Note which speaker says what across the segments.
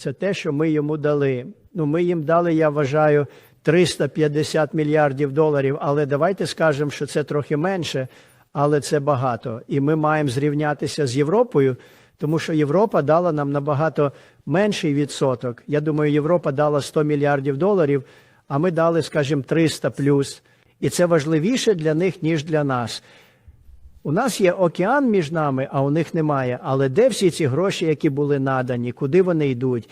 Speaker 1: Це те, що ми йому дали. Ну, ми їм дали, я вважаю, 350 мільярдів доларів, але давайте скажемо, що це трохи менше, але це багато. І ми маємо зрівнятися з Європою, тому що Європа дала нам набагато менший відсоток. Я думаю, Європа дала 100 мільярдів доларів, а ми дали, скажімо, 300 плюс. І це важливіше для них, ніж для нас. У нас є океан між нами, а у них немає. Але де всі ці гроші, які були надані, куди вони йдуть?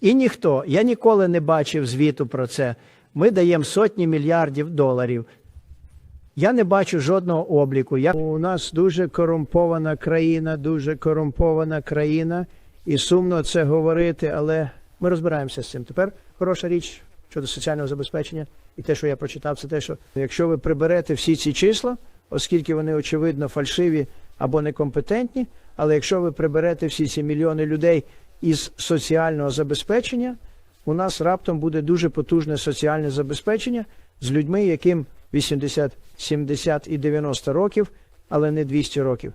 Speaker 1: І ніхто, я ніколи не бачив звіту про це. Ми даємо сотні мільярдів доларів. Я не бачу жодного обліку. Я... У нас дуже корумпована країна, дуже корумпована країна, і сумно це говорити, але ми розбираємося з цим. Тепер хороша річ щодо соціального забезпечення, і те, що я прочитав, це те, що якщо ви приберете всі ці числа, оскільки вони очевидно фальшиві або некомпетентні, але якщо ви приберете всі ці мільйони людей із соціального забезпечення, у нас раптом буде дуже потужне соціальне забезпечення з людьми, яким 80, 70 і 90 років, але не 200 років.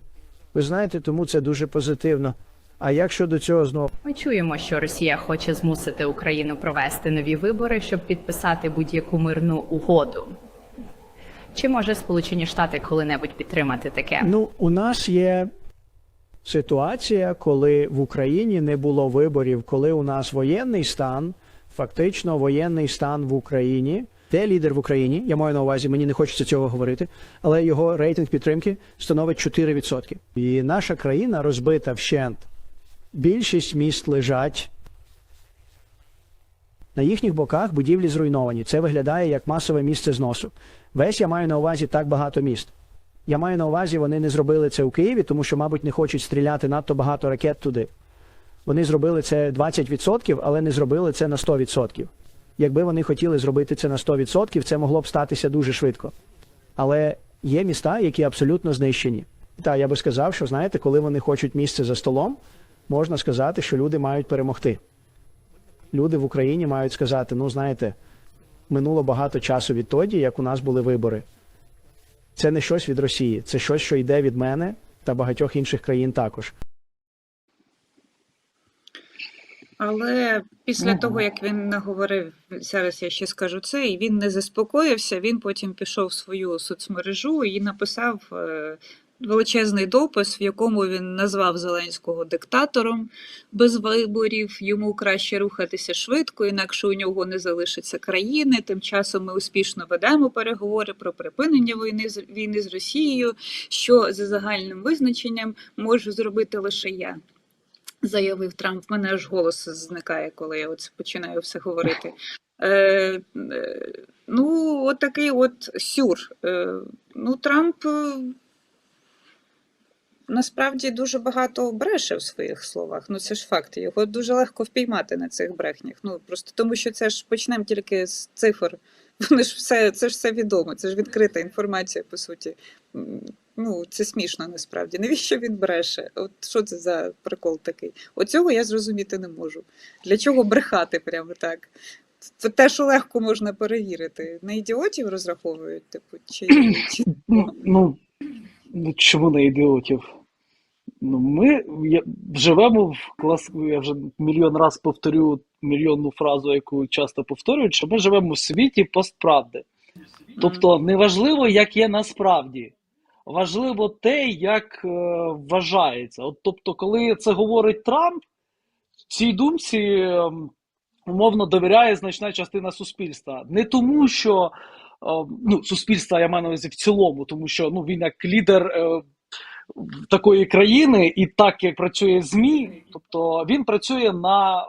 Speaker 1: Ви знаєте, тому це дуже позитивно. А як щодо цього знову?
Speaker 2: Ми чуємо, що Росія хоче змусити Україну провести нові вибори, щоб підписати будь-яку мирну угоду. Чи може Сполучені Штати коли-небудь підтримати таке?
Speaker 1: Ну, у нас є ситуація, коли в Україні не було виборів, коли у нас воєнний стан, фактично воєнний стан в Україні. Де лідер в Україні? Я маю на увазі, мені не хочеться цього говорити, але його рейтинг підтримки становить 4%. І наша країна розбита вщент. Більшість міст лежать. На їхніх боках будівлі зруйновані. Це виглядає як масове місце зносу. Весь я маю на увазі так багато міст. Я маю на увазі, вони не зробили це у Києві, тому що, мабуть, не хочуть стріляти надто багато ракет туди. Вони зробили це 20%, але не зробили це на 100%. Якби вони хотіли зробити це на 100%, це могло б статися дуже швидко. Але є міста, які абсолютно знищені. Та я би сказав, що знаєте, коли вони хочуть місце за столом, можна сказати, що люди мають перемогти. Люди в Україні мають сказати: ну, знаєте, минуло багато часу відтоді, як у нас були вибори. Це не щось від Росії, це щось, що йде від мене та багатьох інших країн також.
Speaker 3: Але після того, як він наговорив, зараз я ще скажу це, і він не заспокоївся, він потім пішов в свою соцмережу і написав е, величезний допис, в якому він назвав Зеленського диктатором без виборів. Йому краще рухатися швидко, інакше у нього не залишиться країни. Тим часом ми успішно ведемо переговори про припинення війни з війни з Росією, що за загальним визначенням можу зробити лише я заявив Трамп. В мене аж голос зникає, коли я оце починаю все говорити. Е, е, ну, от такий от сюр. Е, ну, Трамп насправді дуже багато бреше в своїх словах. Ну, це ж факт. Його дуже легко впіймати на цих брехнях. Ну, просто тому що це ж почнемо тільки з цифр. Вони ж все, це ж все відомо, це ж відкрита інформація, по суті. Ну, це смішно насправді. Навіщо він бреше? От що це за прикол такий? Оцього я зрозуміти не можу. Для чого брехати прямо так? Це те, що легко можна перевірити. На ідіотів розраховують, типу, чи, чи...
Speaker 4: Ну, ну, чому не ідіотів? Ну, ми живемо в клас, я вже мільйон раз повторю мільйонну фразу, яку часто повторюють, що ми живемо в світі постправди. Тобто неважливо, як є насправді. Важливо те, як е, вважається. От, тобто, коли це говорить Трамп, цій думці е, умовно довіряє значна частина суспільства. Не тому, що е, ну, суспільства я маю на увазі в цілому, тому що ну, він як лідер е, такої країни, і так як працює ЗМІ, тобто він працює на е,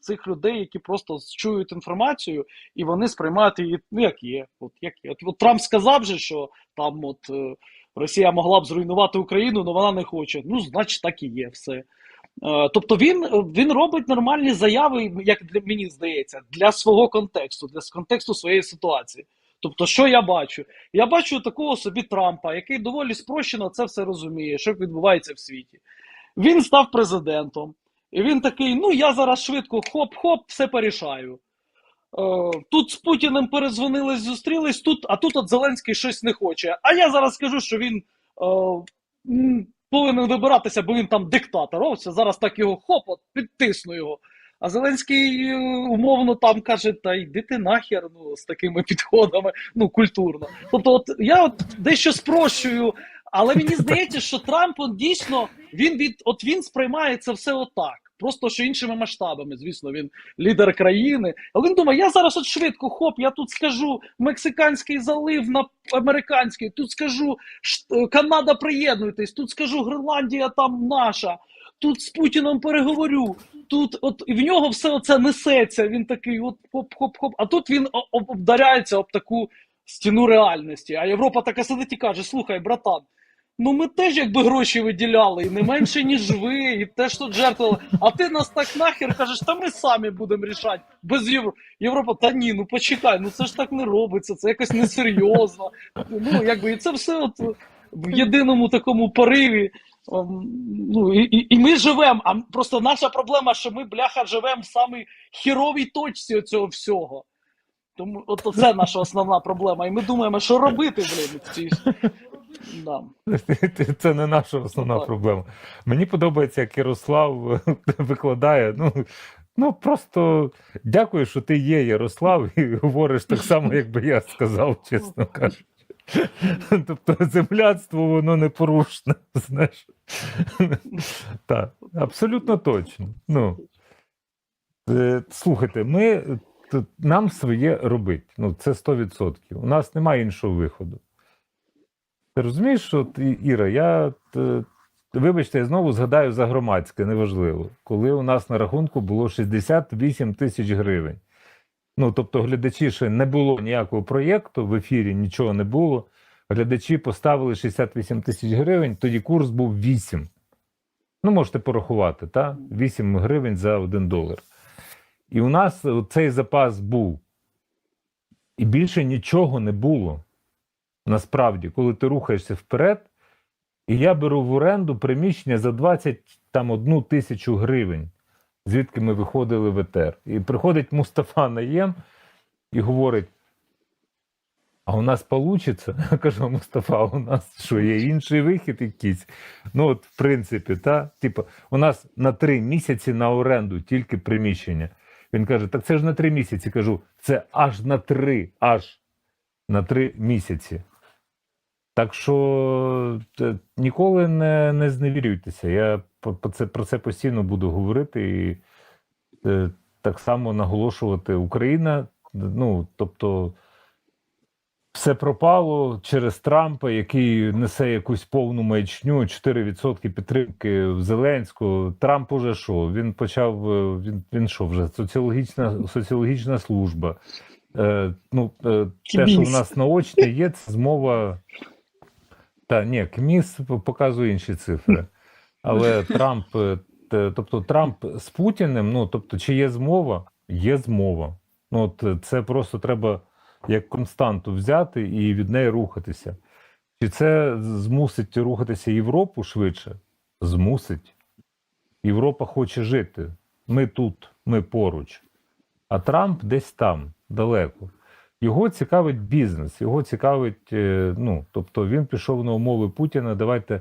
Speaker 4: цих людей, які просто чують інформацію, і вони сприймають її ну, як є. От, як є. От, от Трамп сказав же, що там от. е, Росія могла б зруйнувати Україну, але вона не хоче. Ну, значить, так і є все. Е, Тобто він, він робить нормальні заяви, як для мені здається, для свого контексту, для контексту своєї ситуації. Тобто, що я бачу? Я бачу такого собі Трампа, який доволі спрощено це все розуміє, що відбувається в світі. Він став президентом, і він такий: ну я зараз швидко хоп-хоп, все порішаю. Е, Тут з Путіним перезвонились, зустрілись, тут, а тут от Зеленський щось не хоче. А я зараз скажу, що він е, повинен вибиратися, бо він там диктатор. Ось зараз так його хоп, от, підтисну його. А Зеленський е, умовно там каже: та йди ти нахер ну, з такими підходами, ну культурно. Тобто, от я от дещо спрощую, але мені здається, що Трамп он, дійсно він від от він сприймає це все отак. Просто що іншими масштабами, звісно, він лідер країни. Але він думає, я зараз от швидко, хоп, я тут скажу мексиканський залив на американський, тут скажу е, Канада приєднуйтесь, тут скажу Гренландія там наша, тут з Путіном переговорю. Тут от в нього все це несеться. Він такий, от хоп-хоп-хоп. А тут він обдаряється об таку стіну реальності. А Європа така сидить і каже: слухай, братан. Ну ми теж якби гроші виділяли, і не менше, ніж ви, і теж тут жертвували. А ти нас так нахер кажеш, та ми самі будемо рішати без Євро... Європа. Та ні, ну почекай, ну це ж так не робиться, це якось несерйозно. Ну якби і це все от в єдиному такому пориві. Ем, Ну і, і, і ми живемо. А просто наша проблема, що ми, бляха, живемо в самій хіровій точці цього всього. Тому от це наша основна проблема. І ми думаємо, що робити, блін, в цій. Да.
Speaker 5: Це не наша основна
Speaker 4: так.
Speaker 5: проблема. Мені подобається, як Ярослав викладає. Ну, ну просто дякую, що ти є, Ярослав, і говориш так само, як би я сказав, чесно кажучи. Тобто земляцтво воно непорушне, знаєш. Так, абсолютно точно. Ну, е, слухайте, ми нам своє робить. Ну, це 100%. У нас немає іншого виходу. Ти розумієш, що ти, Іра, я вибачте, я знову згадаю за громадське, неважливо, коли у нас на рахунку було 68 тисяч гривень. Ну, тобто, глядачі ще не було ніякого проєкту, в ефірі нічого не було. Глядачі поставили 68 тисяч гривень, тоді курс був 8. Ну, можете порахувати, та? 8 гривень за 1 долар. І у нас цей запас був. І більше нічого не було. Насправді, коли ти рухаєшся вперед, і я беру в оренду приміщення за 21 тисячу гривень, звідки ми виходили в ЕТР. І приходить Мустафа Наєм і говорить: а у нас вийде? Я кажу, Мустафа, у нас що, є інший вихід якийсь? Ну, от, в принципі, та, типу, у нас на три місяці на оренду тільки приміщення. Він каже: так це ж на три місяці. Кажу, це аж на три, аж на три місяці. Так що е, ніколи не, не зневірюйтеся. Я по це, про це постійно буду говорити і е, так само наголошувати Україна. Ну, тобто, все пропало через Трампа, який несе якусь повну маячню, 4% підтримки в Зеленського. Трамп уже що? Він почав. е, Він, він що вже? Соціологічна, соціологічна служба. Е, ну, е, те, що в нас наочне є, це змова. Та ні, КМІС показує інші цифри. Але Трамп, е, тобто Трамп з Путіним, ну тобто, чи є змова? Є змова. Ну, от е, це просто треба як константу взяти і від неї рухатися. Чи це змусить рухатися Європу швидше? Змусить. Європа хоче жити. Ми тут, ми поруч. А Трамп десь там, далеко. Його цікавить бізнес, його цікавить, е, ну, тобто він пішов на умови Путіна. Давайте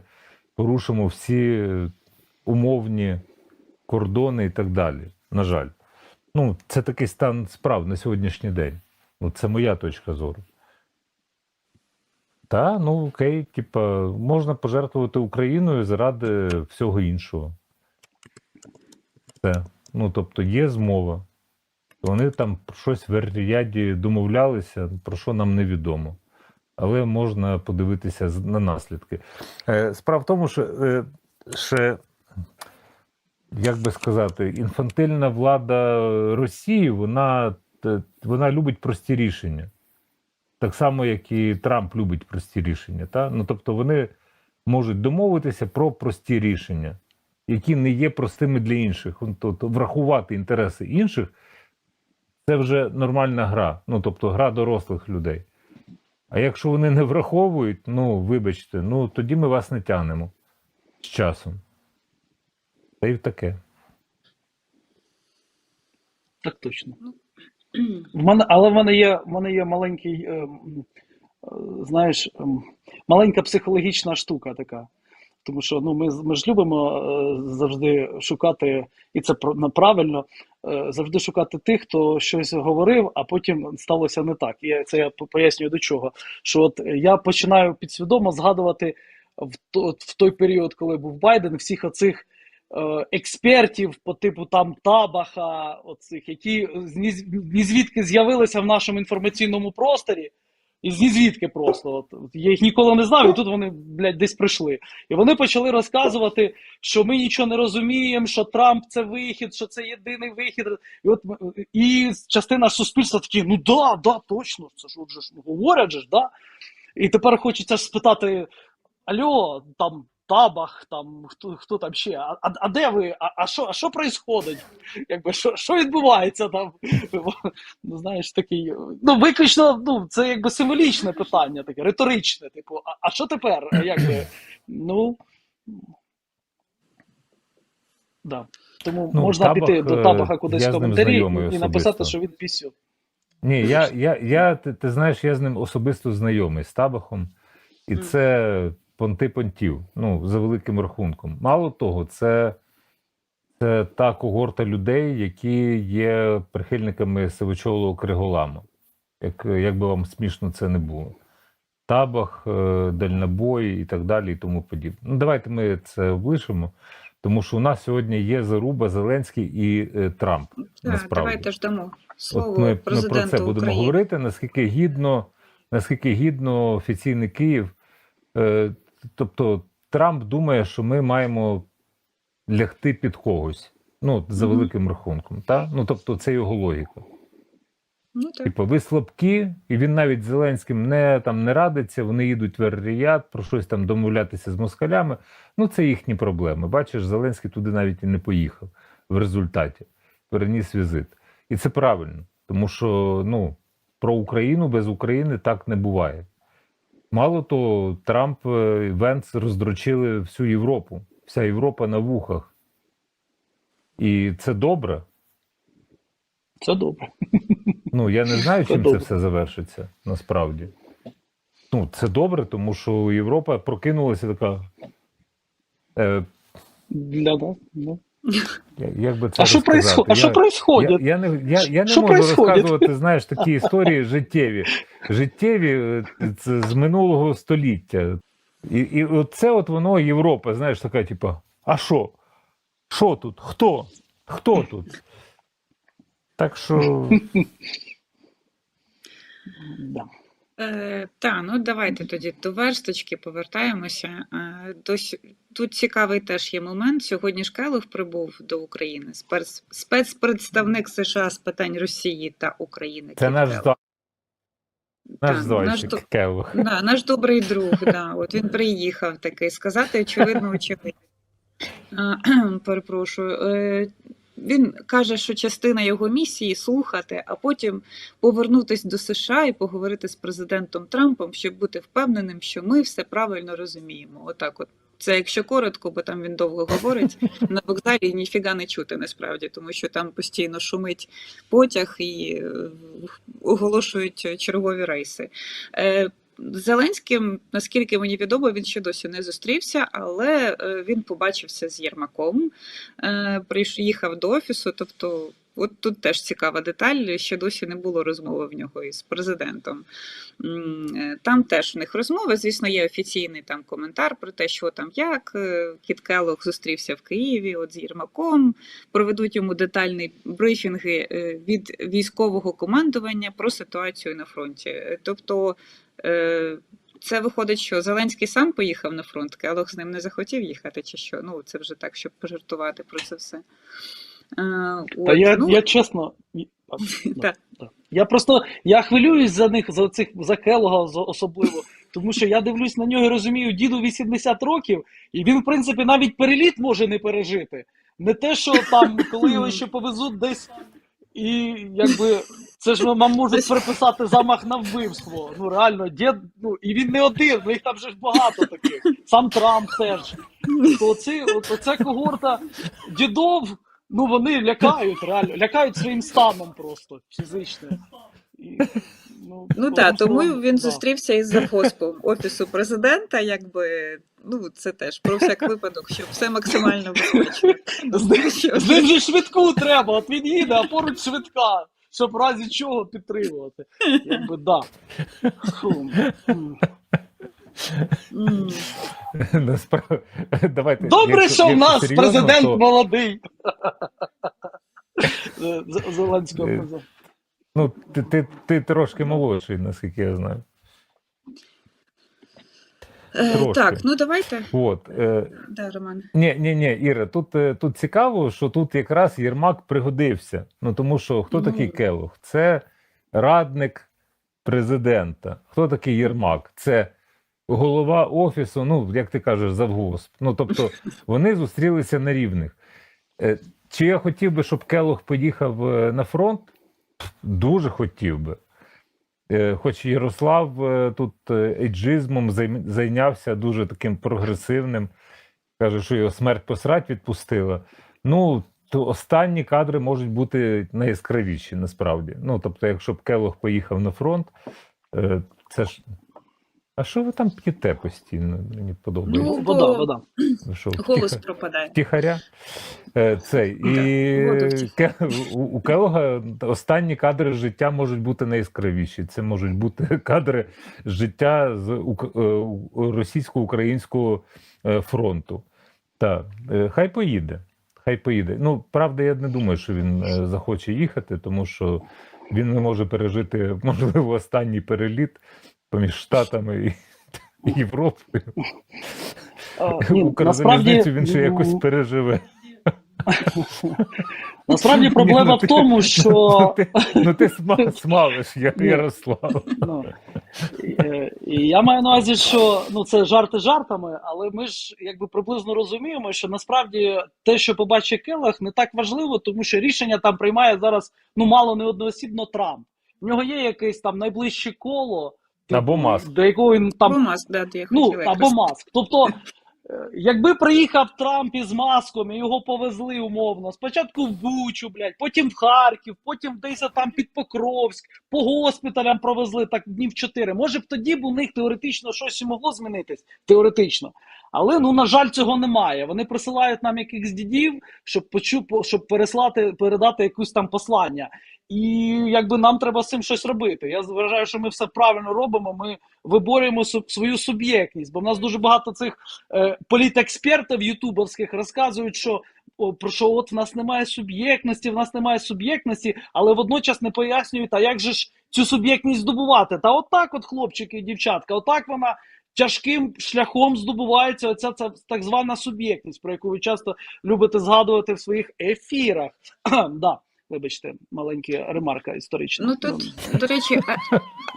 Speaker 5: порушимо всі е, умовні кордони і так далі. На жаль. Ну, це такий стан справ на сьогоднішній день. Ну, це моя точка зору. Та, ну окей, типа, можна пожертвувати Україною заради всього іншого. Це. Ну, тобто, є змова. Вони там про щось в ряді домовлялися, про що нам невідомо. Але можна подивитися на наслідки. Е, Справа в тому, що е, ще, як би сказати, інфантильна влада Росії, вона, вона любить прості рішення. Так само, як і Трамп любить прості рішення. Та? Ну, тобто вони можуть домовитися про прості рішення, які не є простими для інших. Ну, Тобто врахувати інтереси інших це вже нормальна гра. Ну, тобто гра дорослих людей. А якщо вони не враховують, ну вибачте, ну тоді ми вас не тягнемо з часом. Та й таке.
Speaker 4: Так точно. В мене, але в мене є, в мене є маленький, е, е, знаєш, маленька психологічна штука така. Тому що ну, ми, ми ж любимо е, завжди шукати, і це правильно, завжди шукати тих, хто щось говорив, а потім сталося не так. І це я пояснюю до чого. Що от я починаю підсвідомо згадувати в, то- в той період, коли був Байден, всіх оцих експертів по типу там Табаха, оцих, які звідки з'явилися в нашому інформаційному просторі. І з ні звідки просто. От, я їх ніколи не знав, і тут вони, блядь, десь прийшли. І вони почали розказувати, що ми нічого не розуміємо, що Трамп це вихід, що це єдиний вихід. І от і частина суспільства такі, ну да, да, точно, це ж от же ж говорять же ж, да. І тепер хочеться спитати: Альо, там табах, там хто, хто там ще? А, а, де ви? А, а що, а що происходить? Якби що, що відбувається там? Ну, знаєш, такий. Ну, виключно, ну, це якби символічне питання, таке, риторичне. Типу, а, а що тепер? Якби, ну. Да. Тому
Speaker 5: Ну,
Speaker 4: можна
Speaker 5: Табах,
Speaker 4: піти до
Speaker 5: е,
Speaker 4: Табаха кудись в коментарі і написати, що він пісю.
Speaker 5: Ні, я, я, я ти, ти знаєш, я з ним особисто знайомий з Табахом, і це понти понтів, ну, за великим рахунком. Мало того, це, це та когорта людей, які є прихильниками Сивочолого Криголама. Як, як би вам смішно це не було. Табах, е, дальнобой і так далі, і тому подібне. Ну, давайте ми це облишимо, тому що у нас сьогодні є заруба Зеленський і е, Трамп.
Speaker 3: Так,
Speaker 5: насправді.
Speaker 3: давайте ж дамо слово
Speaker 5: От ми, ми про це будемо
Speaker 3: України.
Speaker 5: говорити, наскільки гідно, наскільки гідно офіційний Київ. Е, тобто Трамп думає, що ми маємо лягти під когось. Ну, за великим рахунком. Та? Ну, тобто, це його логіка.
Speaker 3: Ну так.
Speaker 5: Типу, ви слабкі, і він навіть з Зеленським не, там, не радиться, вони їдуть в Ер-Ріяд, про щось там домовлятися з москалями. Ну, це їхні проблеми. Бачиш, Зеленський туди навіть і не поїхав в результаті. Переніс візит. І це правильно, тому що ну, про Україну без України так не буває. Мало того, Трамп е, і Венц роздрочили всю Європу. Вся Європа на вухах. І це добре.
Speaker 4: Це добре.
Speaker 5: Ну, я не знаю, чим це
Speaker 4: добре.
Speaker 5: все завершиться насправді. Ну, це добре, тому що Європа прокинулася така. Е,
Speaker 4: Для нас. Ну.
Speaker 5: Як би це
Speaker 4: А що происходит? А що происходит?
Speaker 5: Я, я не, я, я не
Speaker 4: Що
Speaker 5: можу
Speaker 4: происходит?
Speaker 5: розказувати, знаєш, такі історії життєві. Життєві е, це з минулого століття. І, і це от воно Європа, знаєш, така, типа, а що? Що тут? Хто? Хто тут? Так що.
Speaker 3: Е, та, ну давайте тоді до версточки повертаємося. Е, до, с- тут цікавий теж є момент. Сьогодні ж Келлог прибув до України, спец, спецпредставник США з питань Росії та України.
Speaker 5: Це
Speaker 3: Кіт
Speaker 5: наш, наш
Speaker 3: до-
Speaker 5: Келлог.
Speaker 3: Да, наш добрий друг, да, от він приїхав такий сказати, очевидно, очевидно. А, Перепрошую. Е, Він каже, що частина його місії слухати, а потім повернутися до США і поговорити з президентом Трампом, щоб бути впевненим, що ми все правильно розуміємо. Отак, от це якщо коротко, бо там він довго говорить на вокзалі ніфіга не чути насправді, тому що там постійно шумить потяг і е, оголошують чергові рейси. Зеленським, наскільки мені відомо, він ще досі не зустрівся, але е, він побачився з Єрмаком, е, приїхав до офісу. Тобто, от тут теж цікава деталь. Ще досі не було розмови в нього із президентом. Е, Там теж в них розмови. Звісно, є офіційний там коментар про те, що там як. Кіт Келлог зустрівся в Києві от з Єрмаком. Проведуть йому детальні брифінги від військового командування про ситуацію на фронті. Тобто. Е, Це виходить, що Зеленський сам поїхав на фронт, Келох з ним не захотів їхати, чи що? Ну, це вже так, щоб пожартувати про це все. Е,
Speaker 4: Та я,
Speaker 3: ну,
Speaker 4: я чесно. і-
Speaker 3: Так.
Speaker 4: Я просто я хвилююсь за них, за цих за Келога особливо. Тому що я дивлюсь на нього і розумію, діду 80 років, і він, в принципі, навіть переліт може не пережити. Не те, що там, коли його ще повезуть десь, і якби це ж вам можуть приписати замах на вбивство. Ну реально, дід, ну і він не один, ну їх там вже ж багато таких. Сам Трамп теж. То оці, от, оця когорта дідов, ну вони лякають, реально, лякають своїм станом просто фізичним. І, ну, Ну,
Speaker 3: Ну так, тому він
Speaker 4: да.
Speaker 3: зустрівся із завгоспом офісу президента, якби ну це теж про всяк випадок, щоб все максимально безпечно.
Speaker 4: З ним- же швидку треба, от він їде, а поруч швидка, щоб в разі чого підтримувати. Якби да.
Speaker 5: Давайте,
Speaker 4: Добре,
Speaker 5: якщо-
Speaker 4: що в нас президент
Speaker 5: то-
Speaker 4: молодий. Зеленського
Speaker 5: Е,
Speaker 4: президента.
Speaker 5: Ну, ти, ти, ти трошки молодший, наскільки я знаю.
Speaker 3: Е,
Speaker 5: Трошки.
Speaker 3: Так, ну давайте.
Speaker 5: От, е,
Speaker 3: Да, Роман.
Speaker 5: ні, ні, ні, Іра, тут, е, тут цікаво, що тут якраз Єрмак пригодився. Ну, тому що хто
Speaker 3: Ну.
Speaker 5: такий Келох? Це радник президента. Хто такий Єрмак? Це голова офісу, ну, як ти кажеш, завгосп. Ну, тобто, вони зустрілися на рівних. Чи я хотів би, щоб Келох поїхав на фронт? Дуже хотів би. Е, Хоч Ярослав е, тут е, ейджизмом зайнявся дуже таким прогресивним. Каже, що його смерть посрать відпустила. Ну, то останні кадри можуть бути найяскравіші, насправді. Ну, тобто, якщо б Келох поїхав на фронт, це ж. А що ви там п'єте постійно? Мені подобається.
Speaker 3: Ну,
Speaker 4: Вода, вода.
Speaker 5: Ви що,
Speaker 3: Голос
Speaker 5: втіха-
Speaker 3: пропадає.
Speaker 5: Втіхаря? Е, Цей. І у, Келога останні кадри життя можуть бути найяскравіші. Це можуть бути кадри життя з е, російсько-українського е, фронту. Так, хай поїде. Хай поїде. Ну, правда, я не думаю, що він захоче їхати, тому що він не може пережити, можливо, останній переліт поміж Штатами і Європою. Укрзалізницю він ще
Speaker 4: ну,
Speaker 5: якось переживе.
Speaker 4: Насправді проблема
Speaker 5: Ні, ну
Speaker 4: в тому,
Speaker 5: Ну
Speaker 4: що
Speaker 5: ти, ну, ти сма- смалиш, я, Ярослав.
Speaker 4: Ну, е, і я маю на увазі, що ну це жарти жартами, але ми ж якби приблизно розуміємо, що насправді те, що побачить Келех, не так важливо, тому що рішення там приймає зараз ну мало не одноосібно Трамп. В нього є якесь там найближче коло,
Speaker 5: Або Маск.
Speaker 4: до якого він там
Speaker 3: Або Маск, да, я
Speaker 4: Ну,
Speaker 3: хотіла
Speaker 4: або маск. Тобто, е, якби приїхав Трамп із маском і його повезли умовно, спочатку в Бучу, блядь, потім в Харків, потім десь там під Покровськ, по госпіталям провезли так днів чотири. Може б тоді б у них теоретично щось і могло змінитись. Теоретично. Але ну на жаль, цього немає. Вони присилають нам якихось дідів, щоб почу, по- щоб переслати, передати якусь там послання. І якби нам треба з цим щось робити. Я вважаю, що ми все правильно робимо. Ми виборюємо свою суб'єктність, бо в нас дуже багато цих е, політекспертів ютубовських розказують, що о, про що от в нас немає суб'єктності, в нас немає суб'єктності, але водночас не пояснюють, а як же ж цю суб'єктність здобувати? Та отак, от, хлопчики і дівчатка, отак вона тяжким шляхом здобувається оця ця так звана суб'єктність, про яку ви часто любите згадувати в своїх ефірах. да, вибачте, маленька ремарка історична.
Speaker 3: Ну тут, до речі,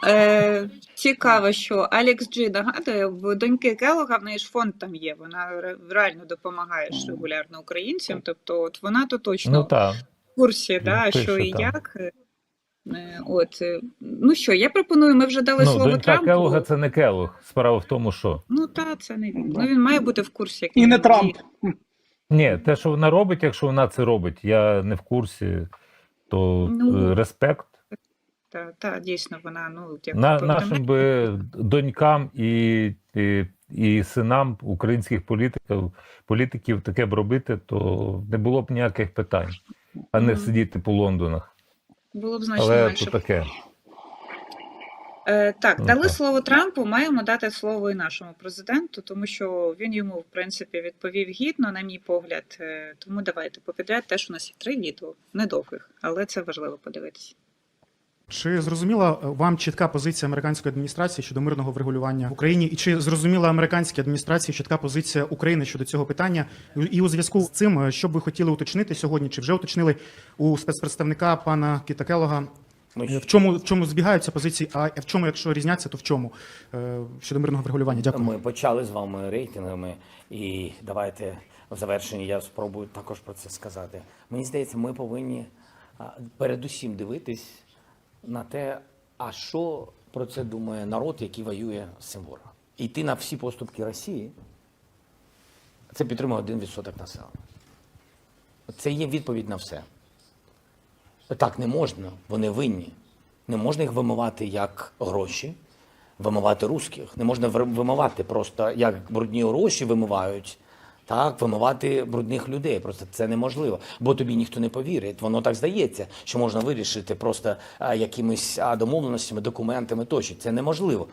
Speaker 3: е, е, цікаво, що Алекс Джі нагадує, в доньки Келога в неї ж фонд там є. Вона реально допомагає регулярно українцям. Тобто, от вона то точно
Speaker 5: Ну так.
Speaker 3: в курсі, да, що і як. Е, От е, ну що, я пропоную, ми вже дали
Speaker 5: Ну,
Speaker 3: слово
Speaker 5: донька
Speaker 3: Трампу.
Speaker 5: Келога це не Келог. Справа в тому, що.
Speaker 3: Ну та це не він. Ну він має бути в курсі. як
Speaker 4: І не. Трамп.
Speaker 5: Ні, те, що вона робить, якщо вона це робить, я не в курсі, то
Speaker 3: Ну,
Speaker 5: е, респект.
Speaker 3: Та, та дійсно вона ну як
Speaker 5: На, нашим би донькам і, і, і синам українських політиків, політиків таке б робити, то не було б ніяких питань, а не
Speaker 3: Мгм.
Speaker 5: сидіти по Лондонах.
Speaker 3: Було б значно
Speaker 5: Але
Speaker 3: менше.
Speaker 5: то таке.
Speaker 3: Е, так,
Speaker 5: Ну,
Speaker 3: дали
Speaker 5: так.
Speaker 3: слово Трампу, маємо дати слово і нашому президенту, тому що він йому, в принципі, відповів гідно, на мій погляд. Е, тому давайте попідряд. Теж у нас є три відео, недовгих, але це важливо подивитися.
Speaker 6: Чи зрозуміла е, вам чітка позиція американської адміністрації щодо мирного врегулювання в Україні? І чи зрозуміла американській адміністрації чітка позиція України щодо цього питання? І у зв'язку з цим, е, що б ви хотіли уточнити сьогодні? Чи вже уточнили у спецпредставника пана Кіта Келлога? Е, В чому в чому збігаються позиції? А в чому, якщо різняться, то в чому щодо мирного врегулювання? Дякую.
Speaker 7: Ми почали з вами рейтингами, і давайте в завершенні я спробую також про це сказати. Мені здається, ми повинні передусім дивитись на те, а що про це думає народ, який воює з цим ворогом. Йти на всі поступки Росії. Це підтримує 1% населення. Це є відповідь на все. Так не можна, вони винні. Не можна їх вимивати як гроші, вимивати русських. Не можна вимивати просто як брудні гроші вимивають. Так, вимивати брудних людей. Просто це неможливо, бо тобі ніхто не повірить. Воно так здається, що можна вирішити просто якимись домовленостями, документами тощо. Це неможливо.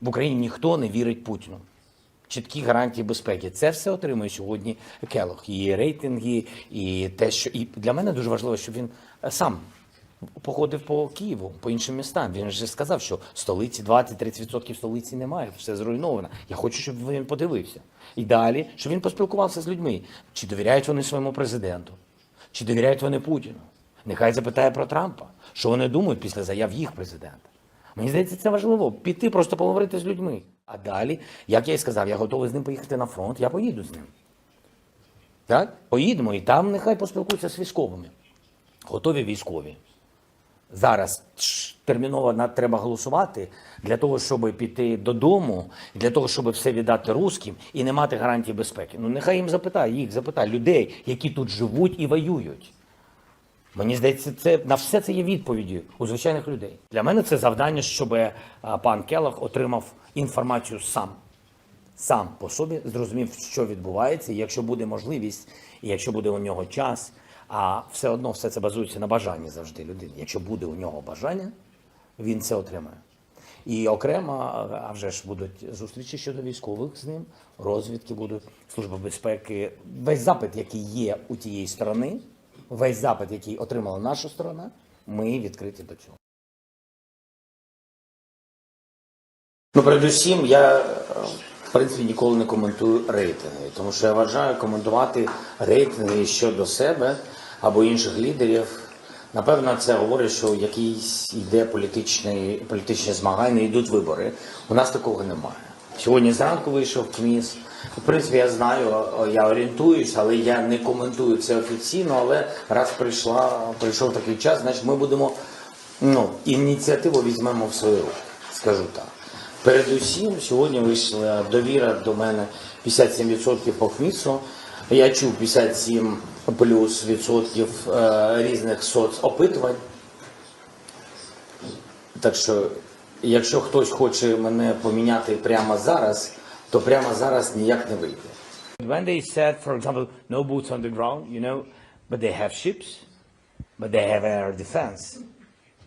Speaker 7: В Україні ніхто не вірить Путіну. Чіткі гарантії безпеки. Це все отримує сьогодні Келох. І рейтинги, і те, що і для мене дуже важливо, щоб він е, сам походив по Києву, по іншим містам. Він же сказав, що столиці 20-30% столиці немає, все зруйновано. Я хочу, щоб він подивився. І далі, щоб він поспілкувався з людьми. Чи довіряють вони своєму президенту, чи довіряють вони Путіну. Нехай запитає про Трампа, що вони думають після заяв їх президента. Мені здається, це важливо. Піти, просто поговорити з людьми. А далі, як я і сказав, я готовий з ним поїхати на фронт, я поїду з ним. Так? Поїдемо і там нехай поспілкуються з військовими. Готові військові. Зараз терміново на- треба голосувати для того, щоб піти додому, для того, щоб все віддати русським і не мати гарантії безпеки. Ну нехай їм запитає, їх запитає людей, які тут живуть і воюють. Мені здається, це на все це є відповіді у звичайних людей. Для мене це завдання, щоб пан Келах отримав інформацію сам. Сам по собі зрозумів, що відбувається, якщо буде можливість, і якщо буде у нього час, а все одно все це базується на бажанні завжди людини. Якщо буде у нього бажання, він це отримає. І окремо, а вже ж будуть зустрічі щодо військових з ним, розвідки будуть, служба безпеки. Весь запит, який є у тієї сторони, весь запит, який отримала наша сторона, ми відкриті до цього. Ну, передусім, я е, в принципі ніколи не коментую рейтинги, тому що я вважаю коментувати рейтинги щодо себе або інших лідерів. Напевно, це говорить, що якийсь йде політичний, політичні змагання, йдуть вибори. У нас такого немає. Сьогодні зранку вийшов КМІС. В принципі, я знаю, я орієнтуюсь, але я не коментую це офіційно. Але раз прийшла, прийшов такий час, значить ми будемо ну, ініціативу візьмемо в свої руки, скажу так. Передусім, сьогодні вийшла довіра до мене 57% по КМІСу. Я чув 57 плюс відсотків е, різних соцопитувань. Так що, якщо хтось хоче мене поміняти прямо зараз, то прямо зараз ніяк не вийде. When they said, for example, no boots on the ground, you know, but they have ships, but they have air defense.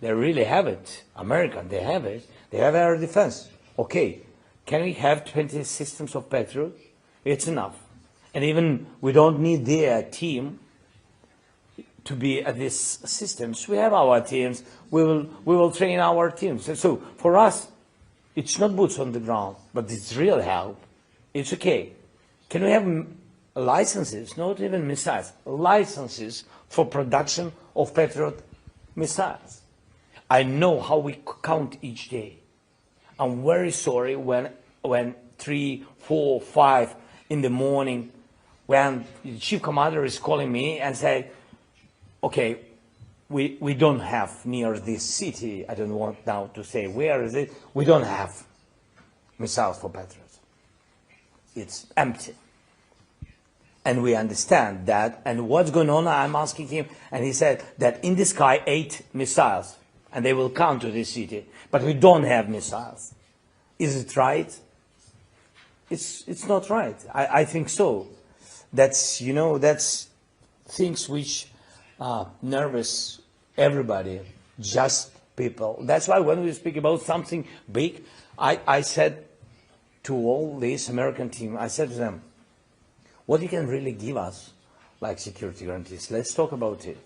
Speaker 7: They really have it. American, they have it. They have air defense. Okay, can we have 20 systems of Patriot? It's enough. And even we don't need their team to be at these systems. We have our teams. We will, we will train our teams. So for us, it's not boots on the ground, but it's real help. It's okay. Can we have licenses, not even missiles, licenses for production of Patriot missiles? I know how we count each day. I'm very sorry when, when three, four, five in the morning, when the chief commander is calling me and say, okay, we, we don't have near this city, I don't want now to say where is it, we don't have missiles for Patriots. It's empty. And we understand that. And what's going on? I'm asking him, and he said that in the sky, eight missiles, and they will come to this city. But we don't have missiles. Is it right? It's, it's not right. I, I think so. That's, you know, that's things which uh, nervous everybody, just people. That's why when we speak about something big, I, I said to all this American team, I said to them, what you can really give us, like security guarantees, let's talk about it.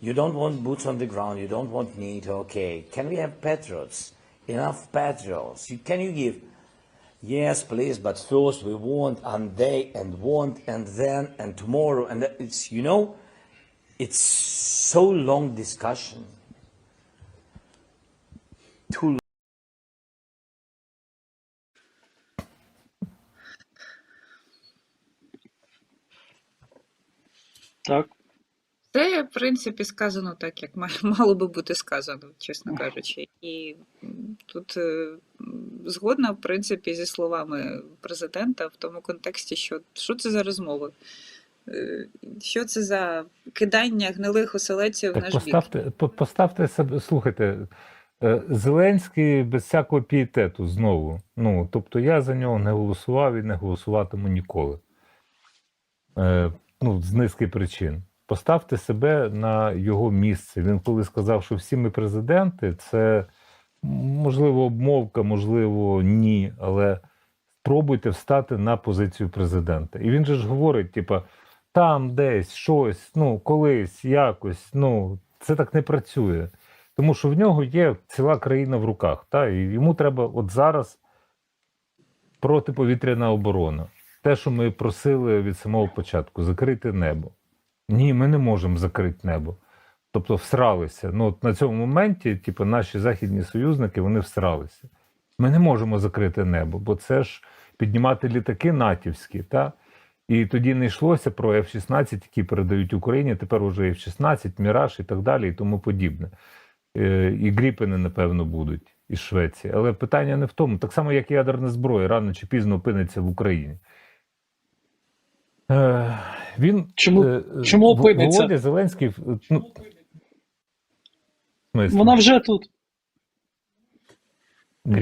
Speaker 7: You don't want boots on the ground, you don't want need, okay. Can we have patriots? Enough patriots? You, can you give? Yes, please, but first we want and they and want and then and tomorrow and that- it's you know, it's so long discussion. Too
Speaker 4: Так.
Speaker 3: Це, в принципі, сказано так, як мало би бути сказано, чесно кажучи. І тут згодна, в принципі, зі словами президента в тому контексті, що що це за розмови. Е, Що це за кидання гнилих оселедців в наш бік?
Speaker 5: поставте, по- поставте себе, слухайте, е, Зеленський без всякого пієтету знову. Ну, тобто я за нього не голосував і не голосуватиму ніколи. Е, ну, з низки причин. Поставте себе на його місце. Він коли сказав, що всі ми президенти, це можливо обмовка, можливо, ні, але спробуйте встати на позицію президента. І він же ж говорить: типа, там десь щось, ну, колись, якось, ну, це так не працює. Тому що в нього є ціла країна в руках, та, і йому треба от зараз протиповітряна оборона. Те, що ми просили від самого початку, закрити небо. Ні, ми не можемо закрити небо. Тобто всралися. Ну, от на цьому моменті, типу, наші західні союзники вони всралися. Ми не можемо закрити небо, бо це ж піднімати літаки натівські, та? І тоді не йшлося про F-16, які передають Україні, тепер уже F-16, Міраж і так далі, і тому подібне. Е, І Гріпени, напевно, будуть із Швеції. Але питання не в тому, так само, як і ядерна зброя, рано чи пізно опиниться в Україні. Е, Він
Speaker 4: Чому-
Speaker 5: е,
Speaker 4: чому опиниться?
Speaker 5: Володя Зеленський. Ну.
Speaker 4: Вона вже тут.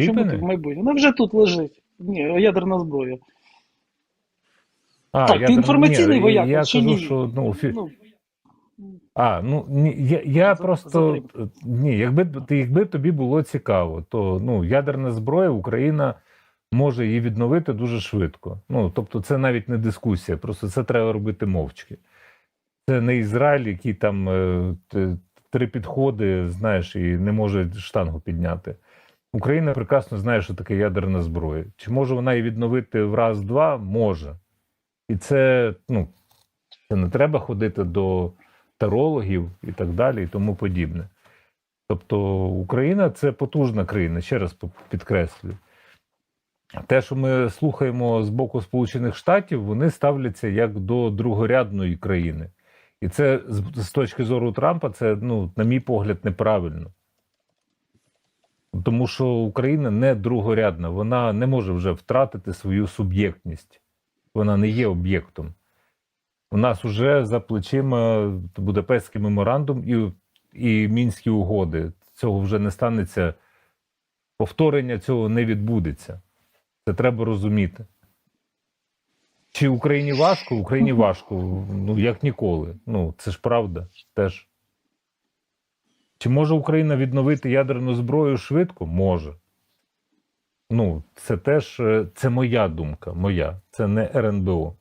Speaker 4: Чому тут майбутнє? Вона вже тут лежить. Ні, ядерна зброя.
Speaker 5: А,
Speaker 4: Так, ти
Speaker 5: ядерна-
Speaker 4: інформаційний вояк,
Speaker 5: Я
Speaker 4: чи
Speaker 5: кажу,
Speaker 4: ні?
Speaker 5: що ну, фі...
Speaker 4: Ну,
Speaker 5: А, ну ні, я, я
Speaker 4: За-
Speaker 5: просто
Speaker 4: затримка.
Speaker 5: ні, якби якби тобі було цікаво, то ну ядерна зброя Україна може її відновити дуже швидко. Ну тобто, це навіть не дискусія, просто це треба робити мовчки. Це не Ізраїль, який там е, три підходи, знаєш, і не може штангу підняти. Україна прекрасно знає, що таке ядерна зброя. Чи може вона її відновити в раз-два? Може. І це, ну, це не треба ходити до тарологів і так далі, і тому подібне. Тобто Україна це потужна країна, ще раз підкреслюю. Те, що ми слухаємо з боку Сполучених Штатів, вони ставляться як до другорядної країни. І це з, точки зору Трампа, це, ну, на мій погляд, неправильно. Тому що Україна не другорядна, вона не може вже втратити свою суб'єктність. Вона не є об'єктом. У нас уже за плечима Будапештський меморандум і, і мінські угоди. Цього вже не станеться. Повторення цього не відбудеться. Це треба розуміти. Чи Україні важко? Україні важко. Ну, як ніколи. Ну, це ж правда теж. Чи може Україна відновити ядерну зброю швидко? Може. Ну, це теж е, це моя думка, моя. Це не РНБО.